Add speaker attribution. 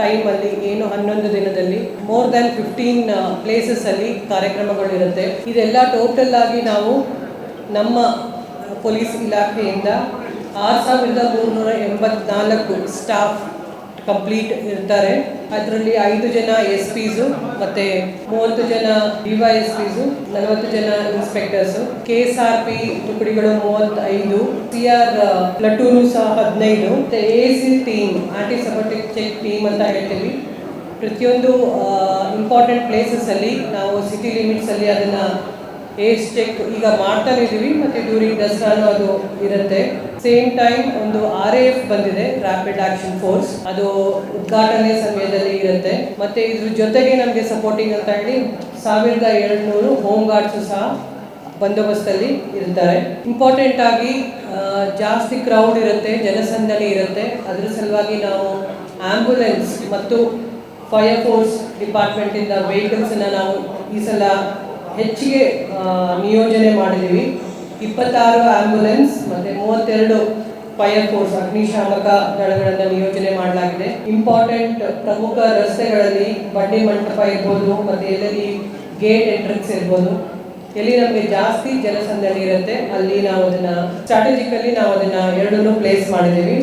Speaker 1: ಟೈಮಲ್ಲಿ ಏನು ಹನ್ನೊಂದು ದಿನದಲ್ಲಿ ಮೋರ್ ದ್ಯಾನ್ ಫಿಫ್ಟೀನ್ ಪ್ಲೇಸಸ್ ಅಲ್ಲಿ ಕಾರ್ಯಕ್ರಮಗಳಿರುತ್ತೆ. ಇದೆಲ್ಲ ಟೋಟಲ್ ಆಗಿ ನಾವು ನಮ್ಮ ಪೊಲೀಸ್ ಇಲಾಖೆಯಿಂದ ಆರು ಸಾವಿರದ ಮೂರುನೂರ ಎಂಬತ್ನಾಲ್ಕು ಸ್ಟಾಫ್ ಕಂಪ್ಲೀಟ್ ಇರ್ತಾರೆ. ಅದರಲ್ಲಿ ಐದು ಜನ ಎಸ್ ಪಿಸು ಮತ್ತೆ ಮೂವತ್ತು ಜನ ಡಿವೈ ಎಸ್ ಪಿಸು ನಲವತ್ತು ಜನ inspectors K S R P ತುಕಡಿಗಳು ಮೂವತ್ತೈದು ಸಿ ಆರ್ ಪ್ಲಟೂನು ಸಹ ಹದಿನೈದು. ಮತ್ತೆ A C team anti sabotage check team ಅಂತ ಹೇಳ್ತೀವಿ. ಪ್ರತಿಯೊಂದು ಇಂಪಾರ್ಟೆಂಟ್ ಪ್ಲೇಸಸ್ಸಲ್ಲಿ ನಾವು ಸಿಟಿ ಲಿಮಿಟ್ಸಲ್ಲಿ ಅದನ್ನು ಏಜ್ ಚೆಕ್ ಈಗ ಮಾಡ್ತಾನೆ ಇದ್ದೀವಿ ಮತ್ತು ಡ್ಯೂರಿಂಗ್ ದಸರಾನು ಅದು ಇರುತ್ತೆ. ಸೇಮ್ ಟೈಮ್ ಒಂದು ಆರ್ ಎಫ್ ಬಂದಿದೆ ರ್ಯಾಪಿಡ್ ಆಕ್ಷನ್ ಫೋರ್ಸ್ ಅದು ಉದ್ಘಾಟನೆ ಸಮಯದಲ್ಲಿ ಇರುತ್ತೆ. ಮತ್ತೆ ಇದ್ರ ಜೊತೆಗೆ ನಮಗೆ ಸಪೋರ್ಟಿಂಗ್ ಅಂತ ಹೇಳಿ ಸಾವಿರದ ಏಳ್ನೂರು ಹೋಮ್ ಗಾರ್ಡ್ಸು ಸಹ ಬಂದೋಬಸ್ತಲ್ಲಿ ಇರ್ತಾರೆ. ಇಂಪಾರ್ಟೆಂಟ್ ಆಗಿ ಜಾಸ್ತಿ ಕ್ರೌಡ್ ಇರುತ್ತೆ, ಜನಸಂದಣಿ ಇರುತ್ತೆ. ಅದರ ಸಲುವಾಗಿ ನಾವು ಆಂಬ್ಯುಲೆನ್ಸ್ ಮತ್ತು ಫೈರ್ ಫೋರ್ಸ್ ಡಿಪಾರ್ಟ್ಮೆಂಟಿಂದ ವೆಹಿಕಲ್ಸನ್ನು ನಾವು ಈ ಸಲ ಹೆಚ್ಚಿಗೆ ನಿಯೋಜನೆ ಮಾಡಿದ್ದೀವಿ ಇಪ್ಪತ್ತಾರು ಆಂಬ್ಯುಲೆನ್ಸ್ ಮತ್ತೆ ಮೂವತ್ತೆರಡು ಫೈರ್ ಫೋರ್ಸ್ ಅಗ್ನಿಶಾಮಕ ದಳಗಳನ್ನು ನಿಯೋಜನೆ ಮಾಡಲಾಗಿದೆ. ಇಂಪಾರ್ಟೆಂಟ್ ಪ್ರಮುಖ ರಸ್ತೆಗಳಲ್ಲಿ ಬಡ್ಡಿ ಮಂಟಪ ಇರ್ಬೋದು, ಮತ್ತೆ ಎಲ್ಲೆಲ್ಲಿ ಗೇಟ್ ಎಂಟ್ರೆನ್ಸ್ ಇರ್ಬೋದು. ಎಲ್ಲಿ ನಮಗೆ ಜಾಸ್ತಿ ಜನಸಂದಣಿ ಇರುತ್ತೆ, ಅಲ್ಲಿ ನಾವು ಅದನ್ನ ಸ್ಟ್ರಾಟಜಿಕಲಿ ನಾವು ಅದನ್ನ ಎರಡನ್ನೂ ಪ್ಲೇಸ್ ಮಾಡಿದ್ದೀವಿ.